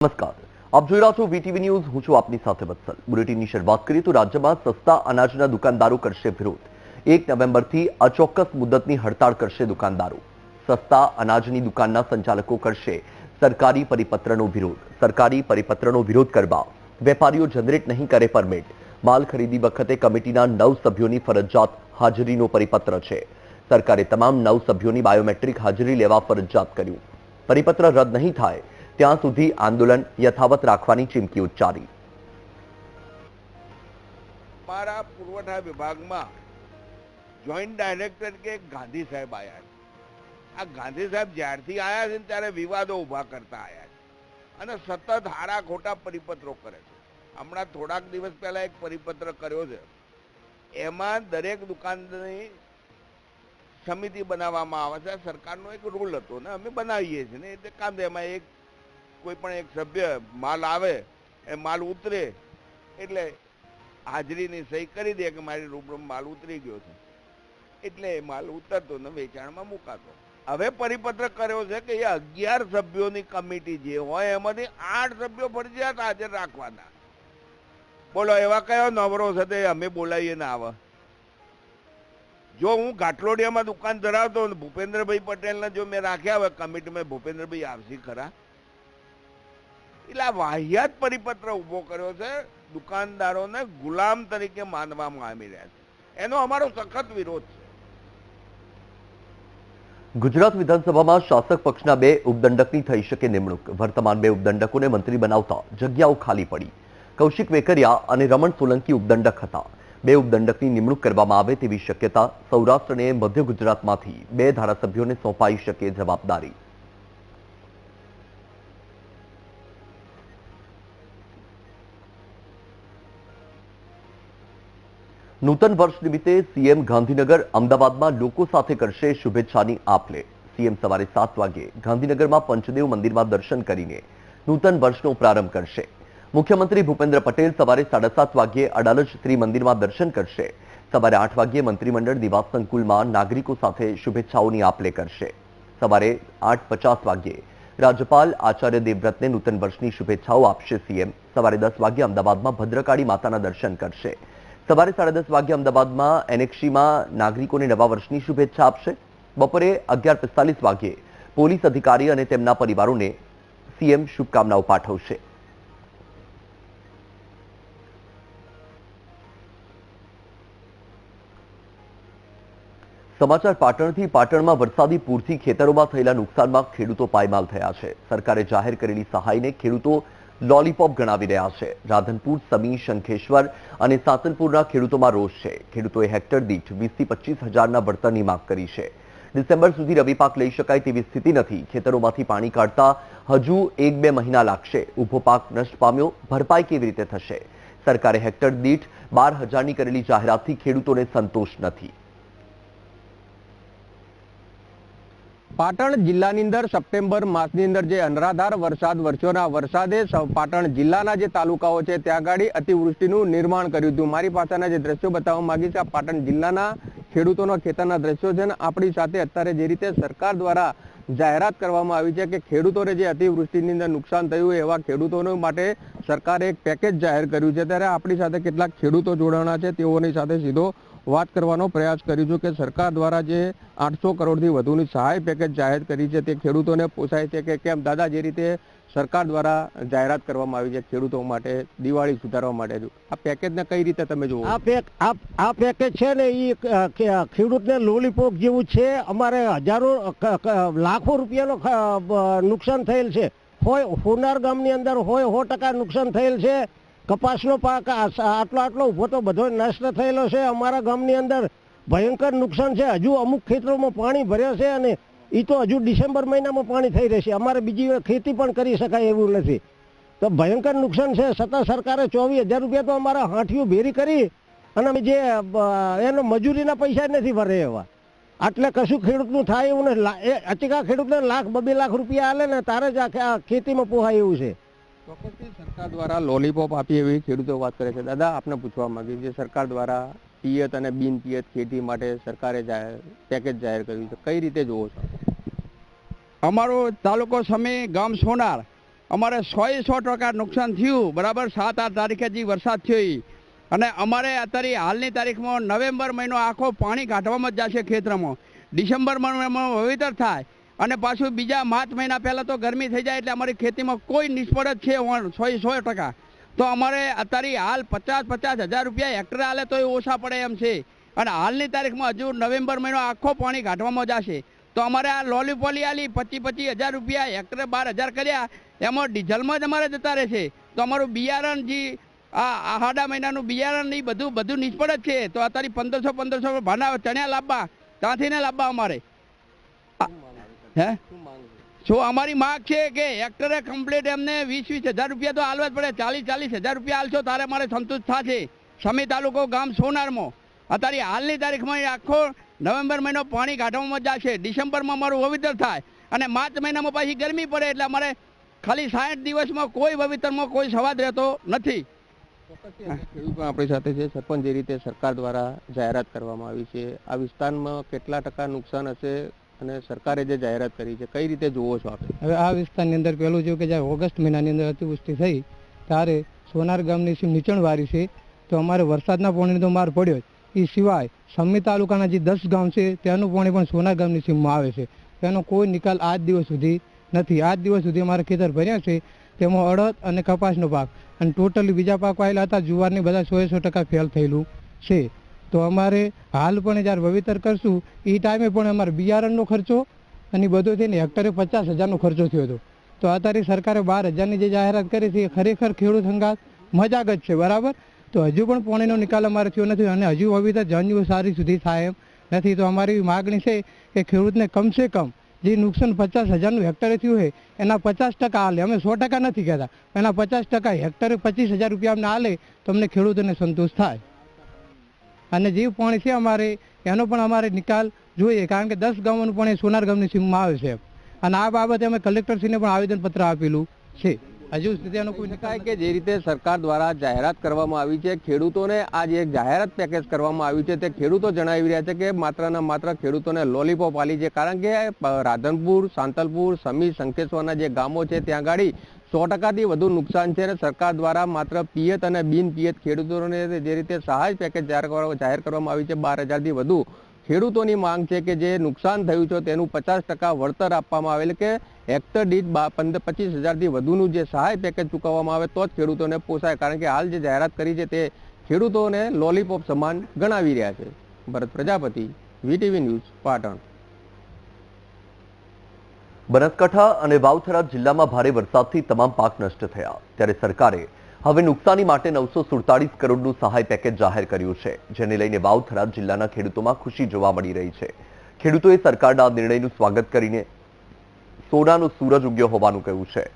નમસ્કાર. આપ જોઈ રહ્યા છો વીટીવી ન્યૂઝ હું છું આપની સાથે વત્સલ. બુલેટિનની શરૂઆત કરીએ તો રાજ્યમાં સસ્તા અનાજના દુકાનદારો કરશે વિરોધ. એક નવેમ્બરથી અચોક્કસ મુદતની હડતાળ કરશે દુકાનદારો. સસ્તા અનાજની દુકાનના સંચાલકો કરશે સરકારી પરિપત્રનો વિરોધ. સરકારી પરિપત્રનો વિરોધ કરવા વેપારીઓ જનરેટ નહીં કરે પરમિટ. માલ ખરીદી વખતે કમિટીના નવ સભ્યોની ફરજિયાત હાજરીનો પરિપત્ર છે. સરકારે તમામ નવ સભ્યોની બાયોમેટ્રિક હાજરી લેવા ફરજિયાત કર્યું. પરિપત્ર રદ નહીં થાય ત્યાં સુધી આંદોલન યથાવત રાખવાની ચીમકી ઉચ્ચારી. મારા પુરવઠા વિભાગમાં જોઈન્ટ ડાયરેક્ટર કે ગાંધી સાહેબ આયા છે. આ ગાંધી સાહેબ જ્યારથી આયા છે ત્યારે વિવાદો ઊભા કરતા આયા છે. અને સતત હારા ખોટા પરિપત્રો કરે છે. હમણાં થોડાક દિવસ પહેલા એક પરિપત્ર કર્યો છે. એમાં દરેક દુકાનની સમિતિ બનાવવામાં આવે છે. સરકારનો એક રૂલ હતો ને, અમે બનાવીએ છીએ ને, એટલે કામ એમાં એક કોઈ પણ એક સભ્ય માલ આવે, એ માલ ઉતરે, એટલે હાજરીની સહી કરી દે કે મારી રૂબરૂ માલ ઉતરી ગયો છે. એટલે એ માલ ઉતરતો ને વેચાણમાં મુકાતો. હવે પરિપત્ર કર્યો છે કે એ અગિયાર સભ્યોની કમિટી જે હોય એમાંથી આઠ સભ્યો ફરજિયાત હાજર રાખવાના. બોલો, એવા કયો નવરો છે તે? અમે બોલાવીએ ને આવે. જો હું ઘાટલોડિયામાં દુકાન ધરાવતો ભૂપેન્દ્રભાઈ પટેલને જો મેં રાખ્યા હોય કમિટીમાં, ભૂપેન્દ્રભાઈ આવશે ખરા. એટલે આ વાહિયાત પરિપત્ર ઊભો કર્યો છે, દુકાનદારોને ગુલામ તરીકે માનવામાં આવી રહ્યા છે. એનો અમારો સખત વિરોધ છે. ગુજરાત વિધાનસભામાં શાસક પક્ષના બે ઉપદંડકની થઈ શકે નિમણૂક. વર્તમાન બે ઉપદંડકોને મંત્રી બનાવતા જગ્યાઓ ખાલી પડી. કૌશિક વેકરિયા અને રમણ સોલંકી ઉપદંડક હતા. બે ઉપદંડકની નિમણૂક કરવામાં આવે તેવી શક્યતા સૌરાષ્ટ્ર અને મધ્ય ગુજરાતમાંથી બે ધારાસભ્યોને સોંપાઈ શકે જવાબદારી. નૂતન વર્ષ નિમિત્તે સીએમ ગાંધીનગર અમદાવાદમાં લોકો સાથે કરશે શુભેચ્છાની આપ લે સીએમ સવારે સાત વાગે ગાંધીનગરમાં પંચદેવ મંદિરમાં દર્શન કરીને નૂતન વર્ષનો પ્રારંભ કરશે. મુખ્યમંત્રી ભૂપેન્દ્ર પટેલ સવારે સાડા સાત વાગ્યે અડાલજ ત્રિમંદિરમાં દર્શન કરશે. સવારે આઠ વાગ્યે મંત્રીમંડળ નિવાસ સંકુલમાં નાગરિકો સાથે શુભેચ્છાઓની આપ લે કરશે. સવારે આઠ પચાસ વાગ્યે રાજ્યપાલ આચાર્ય દેવવ્રતને નૂતન વર્ષની શુભેચ્છાઓ આપશે સીએમ. સવારે દસ વાગ્યે અમદાવાદમાં ભદ્રકાળી માતાના દર્શન કરશે. સવારે સાડા દસ વાગ્યે અમદાવાદમાં એનેક્શીમાં નાગરિકોને નવા વર્ષની શુભેચ્છા આપશે. બપોરે અગિયાર પિસ્તાલીસ વાગ્યે પોલીસ અધિકારી અને તેમના પરિવારોને સીએમ શુભકામનાઓ પાઠવશે. સમાચાર પાટણથી પાટણમાં વરસાદી પૂરથી ખેતરોમાં થયેલા નુકસાનમાં ખેડૂતો પાયમાલ થયા છે. સરકારે જાહેર કરેલી સહાયને ખેડૂતો લોલીપોપ ગણાવી રહ્યા છે. રાધનપુર, સમી, શંખેશ્વર અને સાતલપુરના ખેડૂતોમાં રોષ છે. ખેડૂતોએ હેક્ટર દીઠ વીસથી પચીસ હજારના વળતરની માંગ કરી છે. ડિસેમ્બર સુધી રવિ પાક લઈ શકાય તેવી સ્થિતિ નથી. ખેતરોમાંથી પાણી કાઢતા હજુ એક બે મહિના લાગશે. ઊભો પાક નષ્ટ પામ્યો, ભરપાઈ કેવી રીતે થશે? સરકારે હેક્ટર દીઠ બાર હજારની કરેલી જાહેરાતથી ખેડૂતોને સંતોષ નથી. પાટણ જિલ્લાની અંદર સપ્ટેમ્બર માસની અંદર જે અનરાધાર વરસાદ વરસ્યોના વરસાદે પાટણ જિલ્લાના જે તાલુકાઓ છે ત્યાં આગળ અતિવૃષ્ટિનું નિર્માણ કર્યું હતું. મારી પાસેના જે દ્રશ્યો બતાવવા માંગીશ આ પાટણ જિલ્લાના ખેડૂતોના ખેતરના દ્રશ્યો છે ને આપણી સાથે અત્યારે જે રીતે સરકાર દ્વારા જાહેરાત કરવામાં આવી છે કે ખેડૂતોને જે અતિવૃષ્ટિની અંદર નુકસાન થયું એવા ખેડૂતોને માટે સરકારે એક પેકેજ જાહેર કર્યું છે. ત્યારે આપણી સાથે કેટલાક ખેડૂતો જોડાણા છે, તેઓની સાથે સીધો વાત કરવાનો પ્રયાસ કર્યો છું કે સરકાર દ્વારા જે આઠસો કરોડથી વધુની સહાય પેકેજ જાહેર કરી છે તે ખેડૂતોને પોસાય છે કે કેમ? દાદા, જે રીતે સરકાર દ્વારા જાહેરાત કરવામાં આવી છે ખેડૂતો માટે, દિવાળી સુધારવા માટે આ પેકેજને કઈ રીતે તમે જુઓ? આ પેક, આ પેકેજ છે ને એ ખેડૂતને લોલીપોપ જેવું છે. અમારે હજારો લાખો રૂપિયાનો નુકસાન થયેલ છે. હોય, હોનાર ગામની અંદર હોય, સો ટકા નુકસાન થયેલ છે. કપાસનો પાક આટલો આટલો ઊભો તો બધો નષ્ટ થયેલો છે અમારા ગામની અંદર. ભયંકર નુકસાન છે. હજુ અમુક ખેતરોમાં પાણી ભર્યા છે અને એ તો હજુ ડિસેમ્બર મહિનામાં પાણી થઈ રહેશે. અમારે બીજી ખેતી પણ કરી શકાય એવું નથી. તો ભયંકર નુકસાન છે. છતાં સરકારે ચોવીસ હજાર રૂપિયા તો અમારા હાંઠીઓ ભેરી કરી અને જે એનો મજૂરીના પૈસા નથી ભરે એવા. આટલે કશું ખેડૂતનું થાય એવું નથી. અચકા ખેડૂતને લાખ બબે લાખ રૂપિયા આલે ને તારે જ આ ખેતીમાં પોહાય એવું છે. ચોક્કસથી સરકાર દ્વારા લોલીપોપ આપી એવી ખેડૂતો વાત કરે છે. દાદા, આપને પૂછવા માંગી જે સરકાર દ્વારા પિયત અને બિન પિયત ખેતી માટે સરકારે જાહેર પેકેજ જાહેર કર્યું છે. કઈ રીતે જોવો છો? અમારો તાલુકો સમી ગામ સોનાર. અમારે સોએ સો ટકા નુકસાન થયું. બરાબર સાત આઠ તારીખે જે વરસાદ થયો અને અમારે અત્યારે હાલની તારીખમાં નવેમ્બર મહિનો આખો પાણી કાઢવામાં જ જશે ખેતરમાં. ડિસેમ્બર મહિનામાં વાવેતર થાય. અને પાછું બીજા માર્ચ મહિના પહેલાં તો ગરમી થઈ જાય એટલે અમારી ખેતીમાં કોઈ નિષ્ફળ જ છે સો સો ટકા. તો અમારે અત્યારે હાલ પચાસ પચાસ હજાર રૂપિયા હેક્ટર હાલે તો એ ઓછા પડે એમ છે. અને હાલની તારીખમાં હજુ નવેમ્બર મહિનો આખો પાણી કાઢવામાં જશે. તો અમારે આ લોલીપોલી આલી પચીસ પચીસ હજાર રૂપિયા હેક્ટરે બાર હજાર કર્યા, એમાં ડીઝલમાં જ અમારે જતા રહેશે તો અમારું બિયારણ જે આ આહાડા મહિનાનું બિયારણ એ બધું બધું નિષ્ફળ જ છે. તો અત્યારે પંદરસો પંદરસો ભાના ચણ્યા લાવવા ત્યાંથી ને લાવવા અમારે હે? શું અમારી માગ છે કે હેક્ટરે કમ્પ્લીટ એમને વીસ વીસ હજાર રૂપિયા તો હાલવા જ પડે. ચાલીસ ચાલીસ હજાર રૂપિયા હાલશો તારે મારે સંતુષ્ટ થશે. સમી તાલુકો ગામ સોનારમાં. અત્યારે હાલની તારીખમાં આખો નવેમ્બર મહિનો પાણી કાઢવામાં જશે. ડિસેમ્બરમાં મારું વવિતર થાય અને માર્ચ મહિનામાં પાછી ગરમી પડે એટલે અમારે ખાલી સાઠ દિવસમાં કોઈ વવિતરમાં કોઈ સવાદ રહેતો નથી. આપણી સાથે છે. સરપંચ જે રીતે સરકાર દ્વારા જાહેરાત કરવામાં આવી છે. આ વિસ્તારમાં કેટલા ટકા નુકસાન હશે? અને સરકારે જે જાહેરાત કરી છે, કઈ રીતે જોવો છો આપણે હવે આ વિસ્તારની અંદર પહેલું જોયું કે જ્યારે ઓગસ્ટ મહિનાની અંદર અતિવૃષ્ટિ થઈ, ત્યારે સોનાર ગામની સીમ નીચાણવાળી છે, તો અમારે વરસાદના પાણીનો તો માર પડ્યો. એ સિવાય સમી તાલુકાના જે દસ ગામ છે, ત્યાંનું પાણી પણ સોનાર ગામની સીમમાં આવે છે. તેનો કોઈ નિકાલ આજ દિવસ સુધી નથી. આજ દિવસ સુધી અમારા ખેતર ભર્યા છે, તેમાં અડદ અને કપાસનો પાક. અને ટોટલી બીજા પાક આવેલા હતા, જુવારની બધા સો સો ટકા ફેલ થયેલું છે. તો અમારે હાલ પણ જ્યારે વવિતર કરશું એ ટાઈમે પણ અમારે બિયારણનો ખર્ચો અને બધો થઈને હેક્ટરે પચાસ હજારનો ખર્ચો થયો હતો. તો અત્યારે સરકારે બાર હજારની જે જાહેરાત કરી છે, એ ખરેખર ખેડૂત સંઘાત મજાક જ છે, બરાબર? તો હજુ પણ પોણીનો નિકાલ અમારે થયો નથી અને હજુ વાવેતર જાન્યુઆરી સુધી થાય એમ નથી. તો અમારી માગણી છે કે ખેડૂતને કમસે કમ જે નુકસાન પચાસ હજારનું હેક્ટરે થયું છે, એના પચાસ ટકા હાલે અમે સો ટકા નથી કહેતા એના પચાસ ટકા હેક્ટરે પચીસ હજાર રૂપિયા અમને હાલે તો અમને ખેડૂતોને સંતોષ થાય. અને જે પાણી છે અમારે, એનો પણ અમારે નિકાલ જોઈએ, કારણ કે દસ ગામોનું પાણી સોનાર ગામની સીમમાં આવે છે. અને આ બાબતે અમે કલેક્ટરશ્રીને પણ આવેદનપત્ર આપેલું છે. હજુ એનો કોઈ શકાય કે જે રીતે સરકાર દ્વારા જાહેરાત કરવામાં આવી છે, ખેડૂતોને આજે એક જાહેરાત પેકેજ કરવામાં આવ્યું છે, તે ખેડૂતો જણાવી રહ્યા છે કે માત્ર ને માત્ર ખેડૂતોને લોલીપોપ આલી છે, કારણ કે રાધનપુર, સાંતલપુર સમી સંકેશ્વરના જે ગામો છે, ત્યાં ગાડી સો ટકાથી વધુ નુકસાન છે અને સરકાર દ્વારા માત્ર પિયત અને બિન પિયત ખેડૂતોને જે રીતે સહાય પેકેજ જાહેર જાહેર કરવામાં આવી છે, બાર હજારથી વધુ ખેડૂતોની માંગ છે કે જે નુકસાન થયું છે તેનું પચાસ ટકા વળતર આપવામાં આવે એટલે કે હેક્ટર દીઠ પચીસ હજારથી વધુનું જે સહાય પેકેજ ચૂકવવામાં આવે તો જ ખેડૂતોને પોસાય. કારણ કે હાલ જે જાહેરાત કરી છે તે ખેડૂતોને લોલીપોપ સમાન ગણાવી રહ્યા છે. Bharat Prajapati, VTV news, Patan. Banaskantha અને વાવથરા જિલ્લામાં ભારે વરસાદથી તમામ પાક નષ્ટ થયા. ત્યારે સરકારે હવે નુકસાની માટે નવસો કરોડનું સહાય પેકેજ જાહેર કર્યું છે, જેને લઈને વાવથરા જિલ્લાના ખેડૂતોમાં ખુશી જોવા મળી રહી છે. ખેડૂતોએ સરકારના નિર્ણયનું સ્વાગત કરીને સોનાનો સૂરજ ઉગ્યો હોવાનું કહ્યું છે.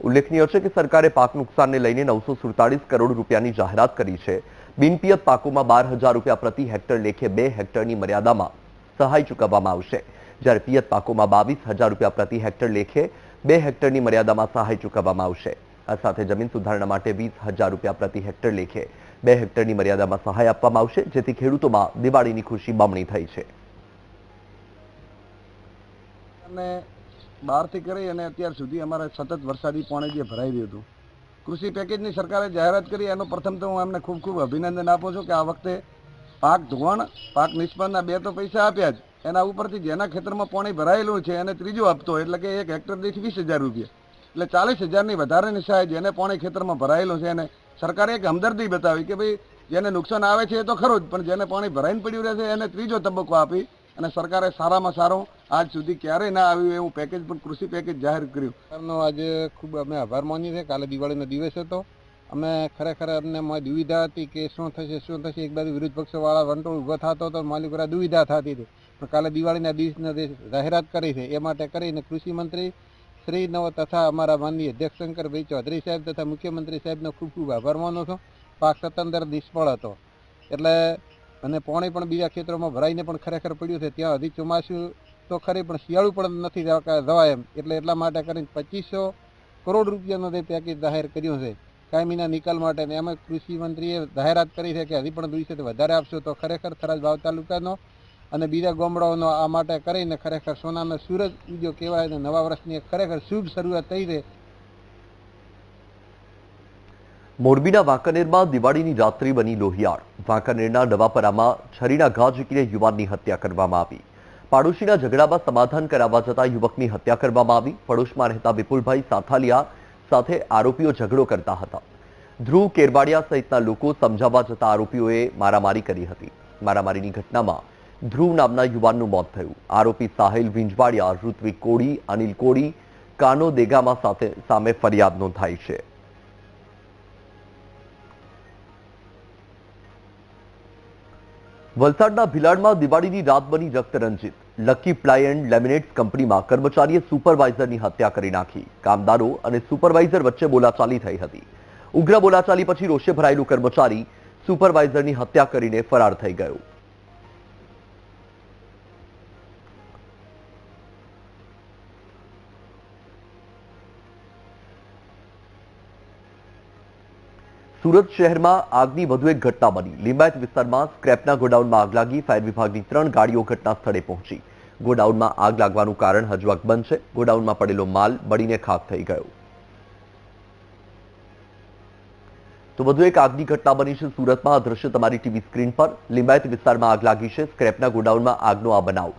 ઉલ્લેખનીય છે કે સરકારે પાક નુકસાનને લઈને નવસો સુડતાલીસ કરોડ રૂપિયાની જાહેરાત કરી છે. બિનપિયત પાકોમાં બાર હજાર રૂપિયા પ્રતિ હેક્ટર લેખે બે હેક્ટરની મર્યાદામાં સહાય ચૂકવવામાં આવશે. જ્યારે પિયત પાકોમાં બાવીસ હજાર રૂપિયા પ્રતિ હેક્ટર લેખે બે હેક્ટરની મર્યાદામાં સહાય ચૂકવવામાં આવશે. આ સાથે જમીન સુધારણા માટે વીસ હજાર રૂપિયા પ્રતિ હેક્ટર લેખે બે હેક્ટરની મર્યાદામાં સહાય આપવામાં આવશે, જેથી ખેડૂતોમાં દિવાળીની ખુશી બમણી થઈ છે. અને બહારથી કરી અને અત્યાર સુધી અમારે સતત વરસાદી પાણી જે ભરાઈ રહ્યું હતું, કૃષિ પેકેજની સરકારે જાહેરાત કરી, એનો પ્રથમ તો હું એમને ખૂબ ખૂબ અભિનંદન આપું છું કે આ વખતે પાક ધોવાણ, પાક નિષ્ફળના બે તો પૈસા આપ્યા જ એના ઉપરથી જેના ખેતરમાં પાણી ભરાયેલું છે, એને ત્રીજો હપ્તો, એટલે કે એક હેક્ટર દીઠ વીસ હજાર રૂપિયા. એટલે ચાલીસ હજારની વધારાની સહાય જેને પાણી ખેતરમાં ભરાયેલું છે, એને સરકારે એક હમદર્દી બતાવી કે ભાઈ, જેને નુકસાન આવે છે એ તો ખરું જ, પણ જેને પાણી ભરાઈને પડ્યું રહે છે એને ત્રીજો તબક્કો આપી અને સરકારે સારામાં સારું આજ સુધી ક્યારેય ના આવ્યું એવું પેકેજ પણ કૃષિ પેકેજ જાહેર કર્યું. સરકારનો આજે ખૂબ અમે આભાર માનીએ છીએ. કાલે દિવાળીનો દિવસ હતો. અમે ખરેખર અમને દુવિધા હતી કે શું થશે શું થશે, એક બાજુ વિરોધ પક્ષવાળા વંટોળ ઊભો થતો હતો, માલિકોરા દુવિધા થતી હતી. પણ કાલે દિવાળીના દિવસના જાહેરાત કરી છે, એ માટે કરીને કૃષિ મંત્રી શ્રી નવ તથા અમારા માનનીય અધ્યક્ષ શંકરભાઈ ચૌધરી સાહેબ તથા મુખ્યમંત્રી સાહેબનો ખૂબ ખૂબ આભાર માનું છું. પાક સત્તંદર નિષ્ફળ હતો. એટલે અને પાણી પણ બીજા ખેતરોમાં ભરાઈને પણ ખરેખર પડ્યું છે. ત્યાં હજી ચોમાસું તો ખરી, પણ શિયાળું પણ નથી જવા- જવાય એમ. એટલે એટલા માટે કરીને પચીસો કરોડ રૂપિયાનો તે પેકેજ જાહેર કર્યું છે કાયમીના નિકાલ માટે ને એમાં કૃષિ મંત્રીએ જાહેરાત કરી છે કે હજી પણ દિવસે વધારે આપશો તો ખરેખર થરાદ વાવ તાલુકાનો અને બીજા ગામડાઓનો આ માટે કરીને ખરેખર સોનાનો સૂરજ ઉગ્યો કહેવાય અને નવા વર્ષની ખરેખર શુભ શરૂઆત થઈ છે. મોરબીના વાંકાનેરમાં દિવાળીની રાત્રિ બની લોહિયાળ. વાંકાનેરના નવાપરામાં છરીના ઘા ઝીકીને યુવાનની હત્યા કરવામાં આવી. પાડોશીના ઝઘડામાં સમાધાન કરાવવા જતા યુવકની હત્યા કરવામાં આવી. પડોશમાં રહેતા વિપુલભાઈ સાથાલિયા સાથે આરોપીઓ ઝઘડો કરતા હતા. ધ્રુવ કેરબાડિયા સહિતના લોકો સમજાવવા જતા આરોપીઓએ મારામારી કરી હતી. મારામારીની ઘટનામાં ધ્રુવ નામના યુવાનનું મોત થયું. આરોપી સાહિલ વિંજવાડિયા, ઋત્વિક કોડી અનિલ કોડી કાનો દેગામા સાથે સામે ફરિયાદ નોંધાઈ છે. વલસાડના ભિલાડમાં દિવાળીની રાત બની રક્તરંજિત. લકી પ્લાય એન્ડ લેમિનેટ્સ કંપનીમાં કર્મચારીએ સુપરવાઇઝરની હત્યા કરી નાખી. કામદારો અને સુપરવાઇઝર વચ્ચે બોલાચાલી થઈ હતી. ઉગ્ર બોલાચાલી પછી રોષે ભરાયેલું કર્મચારી સુપરવાઇઝરની હત્યા કરીને ફરાર થઈ ગયો. સુરત શહેરમાં આગની વધુ એક ઘટના બની. લિંબાયત વિસ્તારમાં સ્ક્રેપના ગોડાઉનમાં આગ લાગી. ફાયર વિભાગની ત્રણ ગાડીઓ ઘટના સ્થળે પહોંચી. ગોડાઉનમાં આગ લાગવાનું કારણ હજુ અકબંધ છે. ગોડાઉનમાં પડેલો માલ બળીને ખાક થઈ ગયો. તો વધુ એક આગની ઘટના બની છે સુરતમાં. આ દ્રશ્ય તમારી ટીવી સ્ક્રીન પર. લિંબાયત વિસ્તારમાં આગ લાગી છે. સ્ક્રેપના ગોડાઉનમાં આગનો આ બનાવ.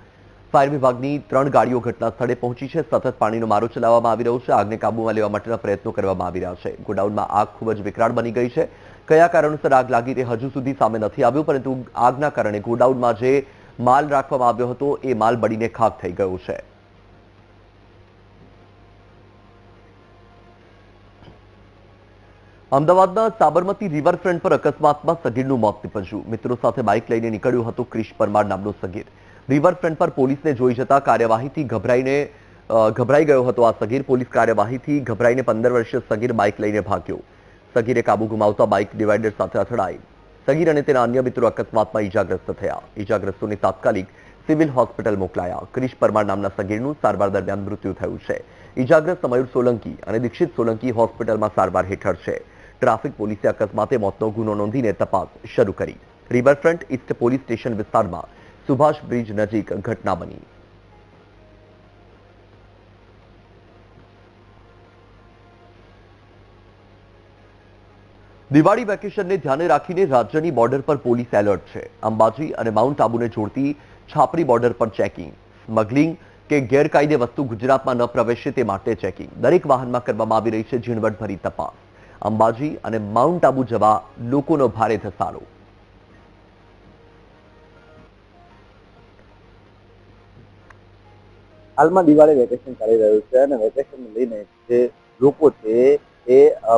ફાયર વિભાગની ત્રણ ગાડીઓ ઘટના સ્થળે પહોંચી છે. સતત પાણીનો મારો ચલાવવામાં આવી રહ્યો છે. આગને કાબૂમાં લેવા માટેના પ્રયત્નો કરવામાં આવી રહ્યા છે. ગોડાઉનમાં આગ ખૂબ જ વિકરાળ બની ગઈ છે. કયા કારણોસર આગ લાગી તે હજુ સુધી સામે નથી આવ્યું, પરંતુ આગના કારણે ગોડાઉનમાં જે માલ રાખવામાં આવ્યો હતો, એ માલ બળીને ખાક થઈ ગયો છે. અમદાવાદના સાબરમતી રિવરફ્રન્ટ પર અકસ્માતમાં સગીરનું મોત નીપજ્યું. મિત્રો સાથે બાઇક લઈને નીકળ્યું હતું ક્રિશ પરમાર નામનો સગીર. રિવરફ્રન્ટ પર પોલીસને જોઈ જતા કાર્યવાહીથી ગભરાઈને ગભરાઈ ગયો હતો આ સગીર. પોલીસ કાર્યવાહીથી ગભરાઈને પંદર વર્ષીય સગીર બાઇક લઈને ભાગ્યો. સગીરે કાબુ ગુમાવતા બાઇક ડિવાઈડર સાથે અથડાઈ. સગીર અને તેના અન્ય મિત્રો અકસ્માતમાં ઈજાગ્રસ્ત થયા. ઈજાગ્રસ્તોને તાત્કાલિક સિવિલ હોસ્પિટલ મોકલાયા. ક્રિશ પરમાર નામના સગીરનું સારવાર દરમિયાન મૃત્યુ થયું છે. ઈજાગ્રસ્ત મયુર સોલંકી અને દીક્ષિત સોલંકી હોસ્પિટલમાં સારવાર હેઠળ છે. ટ્રાફિક પોલીસે અકસ્માતે મોતનો ગુનો નોંધીને તપાસ શરૂ કરી. રિવરફ્રન્ટ ઇસ્ટ પોલીસ સ્ટેશન વિસ્તારમાં સુભાષ બ્રિજ નજીક ઘટના બની. દિવાળી વેકેશનને ધ્યાને રાખીને રાજ્યની બોર્ડર પર પોલીસ એલર્ટ છે. અંબાજી અને માઉન્ટ આબુને જોડતી છાપરી બોર્ડર પર ચેકિંગ. સ્મગલિંગ કે ગેરકાયદે વસ્તુ ગુજરાતમાં ન પ્રવેશે તે માટે ચેકિંગ. દરેક વાહનમાં કરવામાં આવી રહી છે ઝીણવટભરી તપાસ. અંબાજી અને માઉન્ટ આબુ જવા લોકોનો ભારે ધસારો. હાલમાં દિવાળી વેકેશન ચાલી રહ્યું છે અને વેકેશન લઈને જે લોકો છે એ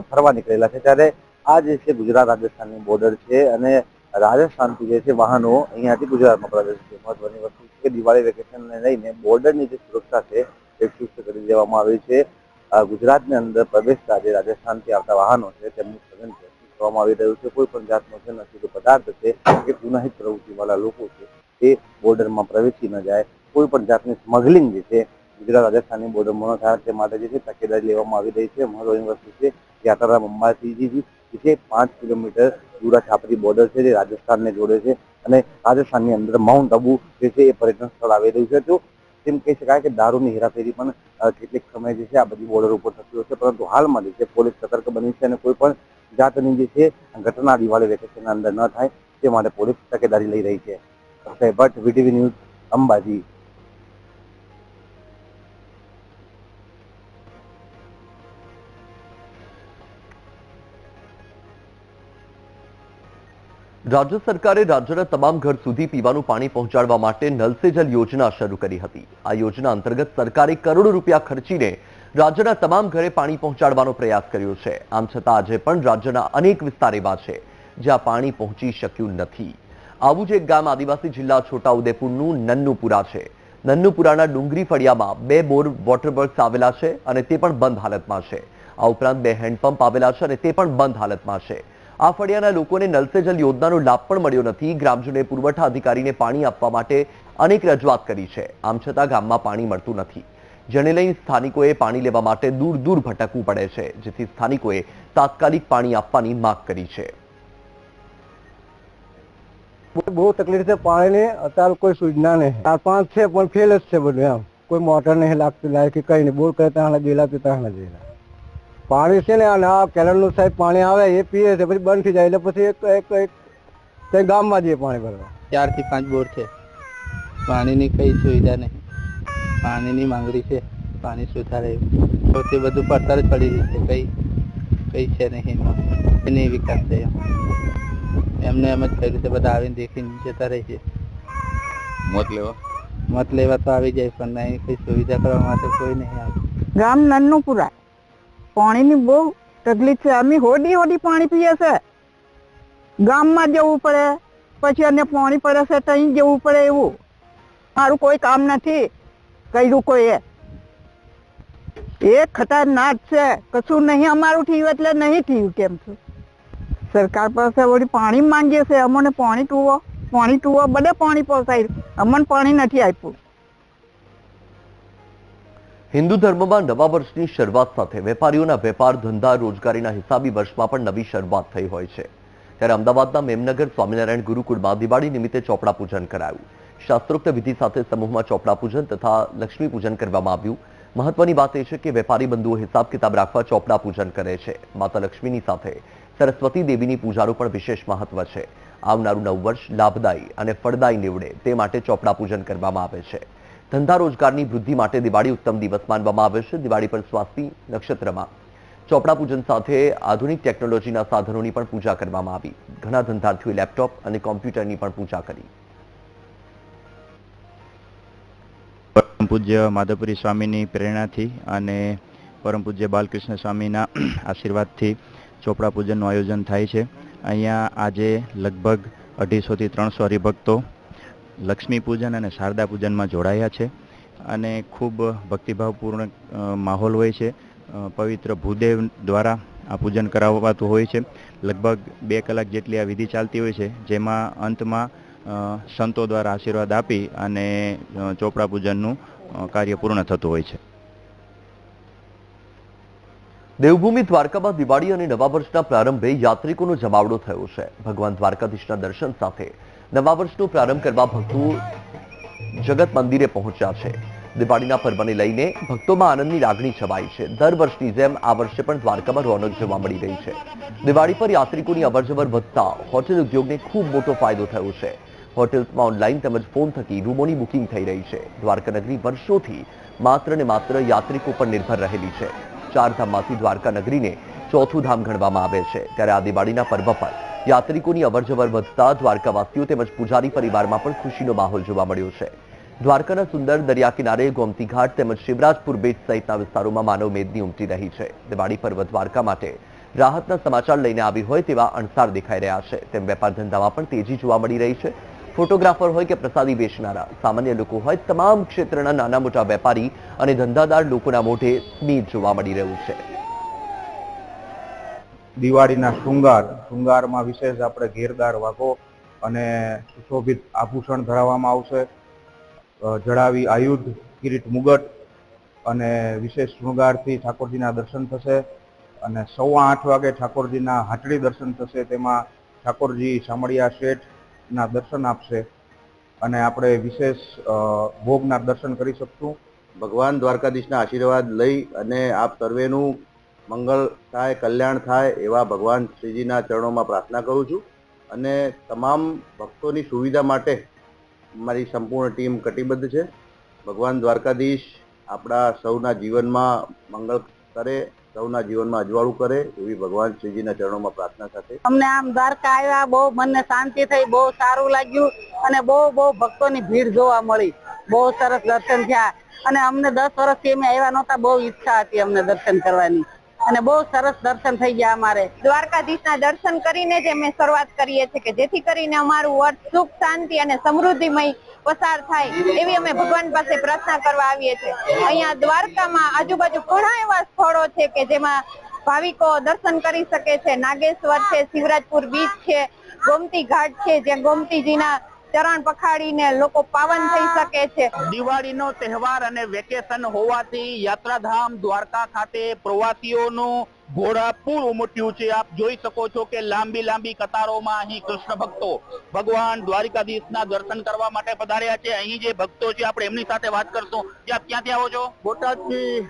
ફરવા નીકળેલા છે. ત્યારે આ જે છે ગુજરાત, રાજસ્થાનની બોર્ડર છે અને રાજસ્થાનથી જે છે વાહનો અહીંયાથી ગુજરાતમાં પ્રવેશ છે. મહત્વની વસ્તુ કે દિવાળી વેકેશનને લઈને બોર્ડરની જે સુરક્ષા છે એ ચુસ્ત કરી દેવામાં આવી છે. ગુજરાતની અંદર પ્રવેશતા જે રાજસ્થાનથી આવતા વાહનો છે તેમનું સઘન કરવામાં આવી રહ્યું છે. કોઈ પણ જાતનો છે નશીલો પદાર્થ છે કે ગુનાહિત પ્રવૃત્તિવાળા લોકો છે તે બોર્ડરમાં પ્રવેશી ન જાય. કોઈ પણ જાતની સ્મગલિંગ જે છે, ગુજરાત, રાજસ્થાનની બોર્ડરમાં ન થાય. તે માટે જે છે, તકેદારી લેવામાં આવી રહી છે. મહત્વની વસ્તુ છે, યાત્રા અંબાજીથી જે છે પાંચ કિલોમીટર દૂર છાપરી બોર્ડર છે, જે રાજસ્થાનને જોડે છે. અને રાજસ્થાનની અંદર માઉન્ટ આબુ જે છે, એ પર્યટન સ્થળ આવી રહ્યું છે. તો તેમ કહી શકાય કે દારૂની હેરાફેરી પણ કેટલીક સમય જે છે, આ બધી બોર્ડર ઉપર થતી હોય છે. પરંતુ હાલમાં જે છે, પોલીસ સતર્ક બની છે અને કોઈ પણ જાતની જે છે, ઘટના દિવાળી વેકેશનના અંદર ન થાય, તે માટે પોલીસ તકેદારી લઈ રહી છે. Bhatt VTV news Ambaji. રાજ્ય સરકારે રાજ્યના તમામ ઘર સુધી પીવાનું પાણી પહોંચાડવા માટે નલ જલ યોજના શરૂ કરી હતી. આ યોજના અંતર્ગત સરકારે કરોડો રૂપિયા ખર્ચીને રાજ્યના તમામ ઘરે પાણી પહોંચાડવાનો પ્રયાસ કર્યો છે. આમ છતાં આજે પણ રાજ્યના અનેક વિસ્તાર એવા છે, જ્યાં પાણી પહોંચી શક્યું નથી. આવું જ એક ગામ આદિવાસી જિલ્લા છોટાઉદેપુરનું નન્નુપુરા છે. નન્નુપુરાના ડુંગરી ફળિયામાં બે બોર વોટર વર્ક્સ આવેલા છે અને તે પણ બંધ હાલતમાં છે. આ ઉપરાંત બે હેન્ડપંપ આવેલા છે અને તે પણ બંધ હાલતમાં છે. આ ફળિયાના લોકોને નલ જલ યોજનાનો લાભ પણ મળ્યો નથી. ગ્રામજનોએ પુરવઠા અધિકારીને પાણી આપવા માટે અનેક રજૂઆત કરી છે. આમ છતાં ગામમાં પાણી મળતું નથી. જેને લઈ સ્થાનિકોએ પાણી લેવા માટે દૂર દૂર ભટકવું પડે છે, જેથી સ્થાનિકોએ તાત્કાલિક પાણી આપવાની માંગ કરી છે. બહુ તકલીફ છે પાણીની? અત્યારે કોઈ સુજના નહીં. ચાર પાંચ છે, પણ ફેલ જ છે બધું એમ. કોઈ મોટર નહીં લાગતું લાગે કે કઈ નહીં. બોર કરે ત્યાં જેલા તે ત્યાં જલ પાણી છે ને અને આ કેનાલનું સાહેબ પાણી આવે એ પીએ છે પછી બંધ થઈ જાય એટલે પછી એક એક એક ત્યાં ગામમાં જઈએ પાણી ભરવા. ચારથી પાંચ બોર છે. પાણીની કઈ સુવિધા નહીં. પાણીની માંગણી છે. પાણી સુધારે. સૌથી તો તે બધું પડતર જ પડી રહ્યું છે. કઈ કઈ છે નહીં એમાં. એની વિકાસ છે એમને એમ જ કર્યું છે બધા આવીને દેખીને જતા રહે છે. મત લેવા? મત લેવા તો આવી જાય પણ નહીં કઈ સુવિધા કરવા માટે કોઈ નહીં આવે. ગામ નાનું પુરા પાણીની બહુ તકલીફ છે. અમે હોડી હોડી પાણી પીએ છે. ગામમાં જવું પડે, પછી અને પાણી પડે છે, ત્યાં જવું પડે એવું. મારું કોઈ કામ નથી કર્યું કોઈએ. એ ખતરનાક છે. કશું નહીં અમારું થયું એટલે નહીં થયું કેમ છું? સરકાર પાસે વળી પાણી માંગીએ છે. અમને પાણી ટૂવો પાણી ટૂવો બધે પાણી પહોંચાય અમને પાણી નથી આપ્યું. હિન્દુ ધર્મમાં નવા વર્ષની શરૂઆત સાથે વેપારીઓના વેપાર ધંધા રોજગારીના હિસાબી વર્ષમાં પણ નવી શરૂઆત થઈ હોય છે. ત્યારે અમદાવાદના મેમનગર સ્વામિનારાયણ ગુરુકુળમાં દિવાળી નિમિત્તે ચોપડા પૂજન કરાયું. શાસ્ત્રોક્ત વિધિ સાથે સમૂહમાં ચોપડા પૂજન તથા લક્ષ્મી પૂજન કરવામાં આવ્યું. મહત્વની વાત એ છે કે વેપારી બંધુઓ હિસાબ કિતાબ રાખવા ચોપડા પૂજન કરે છે. માતા લક્ષ્મીની સાથે સરસ્વતી દેવીની પૂજાનું પણ વિશેષ મહત્વ છે. આવનારું નવ વર્ષ લાભદાયી અને ફળદાયી નીવડે તે માટે ચોપડા પૂજન કરવામાં આવે છે. ધંધા રોજગારની વૃદ્ધિ માટે દિવાળી ઉત્તમ દિવસ માનવામાં આવે છે. દિવાળી પર સ્વાસ્તી નક્ષત્રમાં ચોપડા પૂજન સાથે આધુનિક ટેકનોલોજીના સાધનોની પણ પૂજા કરવામાં આવી. ઘણા ધંધાર્થીઓએ લેપટોપ અને કોમ્પ્યુટરની પણ પૂજા કરી. પરમ પૂજ્ય માધવપુરી સ્વામીની પ્રેરણાથી અને પરમ પૂજ્ય બાલકૃષ્ણ સ્વામીના આશીર્વાદથી ચોપડા પૂજનનું આયોજન થાય છે. અહીંયા આજે લગભગ અઢીસોથી ત્રણસો હરિભક્તો લક્ષ્મી પૂજન અને શારદા પૂજનમાં જોડાયા છે અને ખૂબ ભક્તિભાવપૂર્ણ માહોલ હોય છે. પવિત્ર ભૂદેવ દ્વારા આ પૂજન કરાવવાતું હોય છે. લગભગ બે કલાક જેટલી આ વિધિ ચાલતી હોય છે, જેમાં અંતમાં સંતો દ્વારા આશીર્વાદ આપી અને ચોપડા પૂજનનું કાર્ય પૂર્ણ થતું હોય છે. દેવભૂમિ દ્વારકામાં દિવાળી અને નવા વર્ષના પ્રારંભે યાત્રિકોનો જમાવડો થયો છે. ભગવાન દ્વારકાધીશના દર્શન સાથે નવા વર્ષનો પ્રારંભ કરવા ભક્તો જગત મંદિરે પહોંચ્યા છે. દિવાળીના પર્વને લઈને ભક્તોમાં આનંદની લાગણી છવાઈ છે. દર વર્ષની જેમ આ વર્ષે પણ દ્વારકામાં રોનક જોવા મળી રહી છે. દિવાળી પર યાત્રિકોની અવરજવર વધતા હોટેલ ઉદ્યોગને ખૂબ મોટો ફાયદો થયો છે. હોટેલ્સમાં ઓનલાઈન તેમજ ફોન થકી રૂમોની બુકિંગ થઈ રહી છે. દ્વારકા નગરી વર્ષોથી માત્ર ને માત્ર યાત્રિકો પર નિર્ભર રહેલી છે. ચાર દ્વારકા નગરીને ચોથું ધામ ગણવામાં આવે છે. ત્યારે આ દિવાળીના પર્વ પર યાત્રિકોની અવરજવર વધતા દ્વારકાવાસીઓ તેમજ પૂજારી પરિવારમાં પણ ખુશીનો માહોલ જોવા મળ્યો છે. દ્વારકાના સુંદર દરિયા કિનારે ગોમતી ઘાટ તેમજ શિવરાજપુર બીચ સહિતના વિસ્તારોમાં માનવ મેદની ઉમટી રહી છે. દિવાળી પર્વ દ્વારકા માટે રાહતના સમાચાર લઈને આવી હોય તેવા અણસાર દેખાઈ રહ્યા છે. તેમ વેપાર ધંધામાં પણ તેજી જોવા મળી રહી છે. ફોટોગ્રાફર હોય કે પ્રસાદી વેચનારા. સામાન્ય લોકો હોય તમામ ક્ષેત્રના નાના મોટા વેપારી અને ધંધાદાર લોકોના મોઢે સ્મિત જોવા મળી રહ્યું છે. દિવાળીના શૃંગાર, શૃંગારમાં વિશેષ આપણે ઘેરદાર વાઘો અને સુશોભિત આભૂષણ ધરાવવામાં આવશે. જડાવી આયુધ, કિરીટ મુગટ અને વિશેષ શૃંગારથી ઠાકોરજીના દર્શન થશે અને સવા આઠ વાગે ઠાકોરજીના હાટડી દર્શન થશે. તેમાં ઠાકોરજી શામળિયા શેઠના દર્શન આપશે. અને આપણે વિશેષ ભોગના દર્શન કરી શકશું. ભગવાન દ્વારકાધીશના આશીર્વાદ લઈ અને આપ સર્વેનું મંગળ થાય, કલ્યાણ થાય એવા ભગવાન શ્રીજીના ચરણોમાં પ્રાર્થના કરું છું. અને તમામ ભક્તોની સુવિધા માટે મારી સંપૂર્ણ ટીમ કટિબદ્ધ છે. ભગવાન દ્વારકાધીશ આપણા સૌના જીવનમાં મંગળ કરે સૌના જીવનમાં અજવાળું કરે એવી ભગવાન શ્રીજીના ચરણોમાં પ્રાર્થના સાથે. અમને આમ દ્વારકા આવ્યા બહુ મનને શાંતિ થઈ બહુ સારું લાગ્યું અને બહુ બહુ ભક્તોની ભીડ જોવા મળી. બહુ સરસ દર્શન થયા. અને અમને દસ વર્ષથી અમે આવ્યા નહોતા બહુ ઈચ્છા હતી અમને દર્શન કરવાની. અને બહુ સરસ દર્શન થઈ ગયા અમારે. દ્વારકાધીશના દર્શન કરીને જ અમે શરૂઆત કરીએ છીએ કે જેથી કરીને અમારું વર્ષ સુખ શાંતિ અને સમૃદ્ધિમય પસાર થાય એવી અમે ભગવાન પાસે પ્રાર્થના કરવા આવીએ છીએ. અહીંયા દ્વારકામાં આજુબાજુ ઘણા એવા સ્થળો છે કે જેમાં ભાવિકો દર્શન કરી શકે છે. નાગેશ્વર છે, શિવરાજપુર બીચ છે, ગોમતી ઘાટ છે, જ્યાં ગોમતીજીના ચરણ પખાડીને લોકો પાવન થઈ શકે છે. દિવાળીનો તહેવાર અને વેકેશન હોવાથી યાત્રાધામ દ્વારકા ખાતે પ્રવાસીઓનું ઘોડાપૂર ઉમટ્યું છે. આપ જોઈ શકો છો કે લાંબી લાંબી કતારોમાં અહીં કૃષ્ણ ભક્તો ભગવાન દ્વારિકાધીશના દર્શન કરવા માટે પધાર્યા છે. અહીં જે ભક્તો છે આપણે એમની સાથે વાત કરશું. કે આપ ક્યાંથી આવો છો? બોટાદથી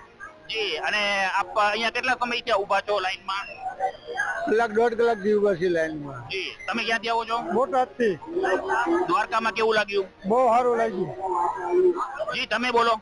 જી અને આપ અહીંયા કેટલા સમયથી ઊભા છો લાઈનમાં કલાક દોઢ કલાકથી ઊભા છીએ લાઈનમાં જી તમે ક્યાંથી આવો છો? બોટાદથી. દ્વારકામાં કેવું લાગ્યું? બહુ સારું લાગ્યું. જી તમે બોલો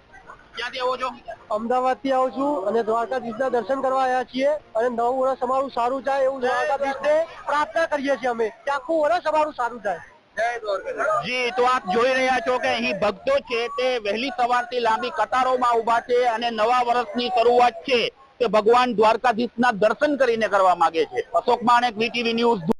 ક્યાંથી આવો છો? અમદાવાદથી આવું છું અને દ્વારકાધીશના દર્શન કરવા આવ્યા છીએ અને નવું વર્ષ અમારું સારું જાય એવું દ્વારકાધીશને પ્રાર્થના કરીએ છીએ અમે કે આખું વર્ષ અમારું સારું જાય. જી, તો આપ જોઈ રહ્યા છો કે અહીં ભક્તો છે તે વહેલી સવારથી લાંબી કતારોમાં ઊભા છે અને નવા વર્ષની શરૂઆત છે તે ભગવાન દ્વારકાધીશના દર્શન કરીને કરવા માંગે છે. અશોક માણેક વીટીવી ન્યૂઝ